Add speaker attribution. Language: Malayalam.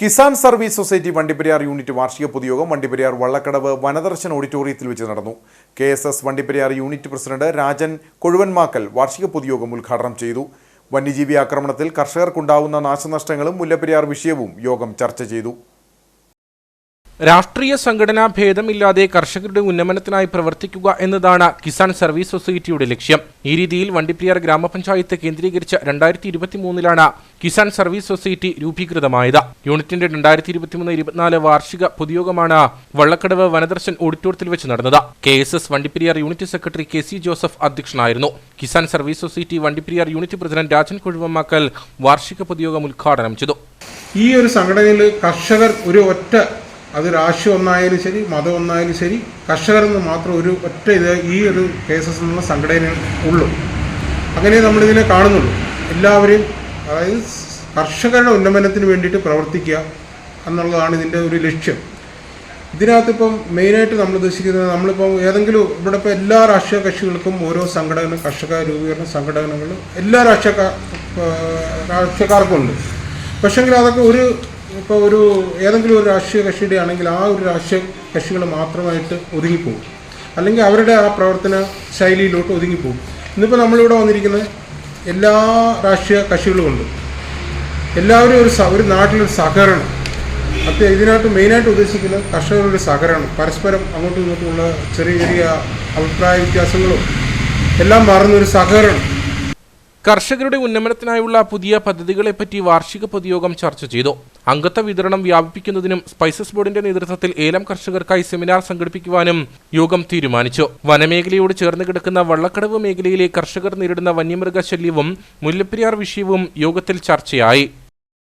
Speaker 1: Kisan service society Vandiperiyar unit വാർഷിക പൊതുയോഗം വണ്ടിപ്പെരിയാർ വള്ളക്കടവ് വനദർശൻ ഓഡിറ്റോറിയത്തിൽ വെച്ച് നടന്നു. K S S Vandiperiyar unit president Rajan Kozhuvanmakkal വാർഷിക പൊതുയോഗം ഉദ്ഘാടനം ചെയ്തു. വന്യജീവി ആക്രമണത്തിൽ കർഷകർക്കുണ്ടാവുന്ന നാശനഷ്ടങ്ങളും മുല്ലപ്പെരിയാർ വിഷയവും യോഗം ചർച്ച ചെയ്തു.
Speaker 2: രാഷ്ട്രീയ സംഘടനാ ഭേദമില്ലാതെ കർഷകരുടെ ഉന്നമനത്തിനായി പ്രവർത്തിക്കുക എന്നതാണ് കിസാൻ സർവീസ് സൊസൈറ്റിയുടെ ലക്ഷ്യം. ഈ രീതിയിൽ വണ്ടിപ്പെരിയാർ ഗ്രാമപഞ്ചായത്ത് കേന്ദ്രീകരിച്ച രണ്ടായിരത്തി ഇരുപത്തിമൂന്നിലാണ് കിസാൻ സർവീസ് സൊസൈറ്റി രൂപീകൃതമായത്. യൂണിറ്റിന്റെ രണ്ടായിരത്തി ഇരുപത്തിമൂന്ന് ഇരുപത്തിനാല് വാർഷിക പൊതുയോഗമാണ് വള്ളക്കടവ് വനദർശൻ ഓഡിറ്റോറിയത്തിൽ വെച്ച് നടന്നത്. K S S Vandiperiyar unit secretary K C Joseph അധ്യക്ഷനായിരുന്നു. Kisan service society Vandiperiyar unit president Rajan Kozhuvamakkal വാർഷിക പൊതുയോഗം ഉദ്ഘാടനം ചെയ്തു.
Speaker 3: ഈ ഒരു സംഘടനയിൽ കർഷകർ ഒരു ഒറ്റ അത് രാഷ്ട്രീയം ഒന്നായാലും ശരി മതം ഒന്നായാലും ശരി കർഷകർ എന്ന് മാത്രം ഒരു ഒറ്റ ഇത് ഈ ഒരു കേസസ് എന്നുള്ള സംഘടന ഉള്ളൂ. അങ്ങനെ നമ്മളിതിനെ കാണുന്നുള്ളൂ. എല്ലാവരെയും അതായത് കർഷകരുടെ ഉന്നമനത്തിന് വേണ്ടിയിട്ട് പ്രവർത്തിക്കുക എന്നുള്ളതാണ് ഇതിന്റെ ഒരു ലക്ഷ്യം. ഇതിനകത്ത് ഇപ്പം മെയിനായിട്ട് നമ്മൾ ഉദ്ദേശിക്കുന്നത് നമ്മളിപ്പം ഏതെങ്കിലും ഇവിടെ ഇപ്പോൾ എല്ലാ രാഷ്ട്രീയ കക്ഷികൾക്കും ഓരോ സംഘടന കർഷക രൂപീകരണ സംഘടനകളും എല്ലാ രാഷ്ട്രീയ രാഷ്ട്രീയക്കാർക്കും ഉണ്ട്. പക്ഷേങ്കിൽ അതൊക്കെ ഒരു ഇപ്പോൾ ഒരു ഏതെങ്കിലും ഒരു രാഷ്ട്രീയ കക്ഷിയുടെ ആണെങ്കിൽ ആ ഒരു രാഷ്ട്രീയ കക്ഷികൾ മാത്രമായിട്ട് ഒതുങ്ങിപ്പോകും. അല്ലെങ്കിൽ അവരുടെ ആ പ്രവർത്തന ശൈലിയിലോട്ട് ഒതുങ്ങിപ്പോകും. ഇന്നിപ്പോൾ നമ്മളിവിടെ വന്നിരിക്കുന്നത് എല്ലാ രാഷ്ട്രീയ കക്ഷികളും ഉണ്ട്. എല്ലാവരും ഒരു ഒരു നാട്ടിലൊരു സഹകരണം. അത് ഇതിനകത്ത് മെയിനായിട്ട് ഉദ്ദേശിക്കുന്നത് കർഷകരുടെ സഹകരണം. പരസ്പരം അങ്ങോട്ടും ഇങ്ങോട്ടുമുള്ള ചെറിയ ചെറിയ അഭിപ്രായ വ്യത്യാസങ്ങളും എല്ലാം മാറുന്ന ഒരു സഹകരണം.
Speaker 2: കർഷകരുടെ ഉന്നമനത്തിനായുള്ള പുതിയ പദ്ധതികളെപ്പറ്റി വാർഷിക പൊതുയോഗം ചർച്ച ചെയ്തു. അംഗത്വ വിതരണം വ്യാപിപ്പിക്കുന്നതിനും സ്പൈസസ് ബോർഡിന്റെ നേതൃത്വത്തിൽ ഏലം കർഷകർക്കായി സെമിനാർ സംഘടിപ്പിക്കുവാനും യോഗം തീരുമാനിച്ചു. വനമേഖലയോട് ചേർന്ന് കിടക്കുന്ന വള്ളക്കടവ് മേഖലയിലെ കർഷകർ നേരിടുന്ന വന്യമൃഗശല്യവും മുല്ലപ്പെരിയാർ വിഷയവും യോഗത്തിൽ ചർച്ചയായി.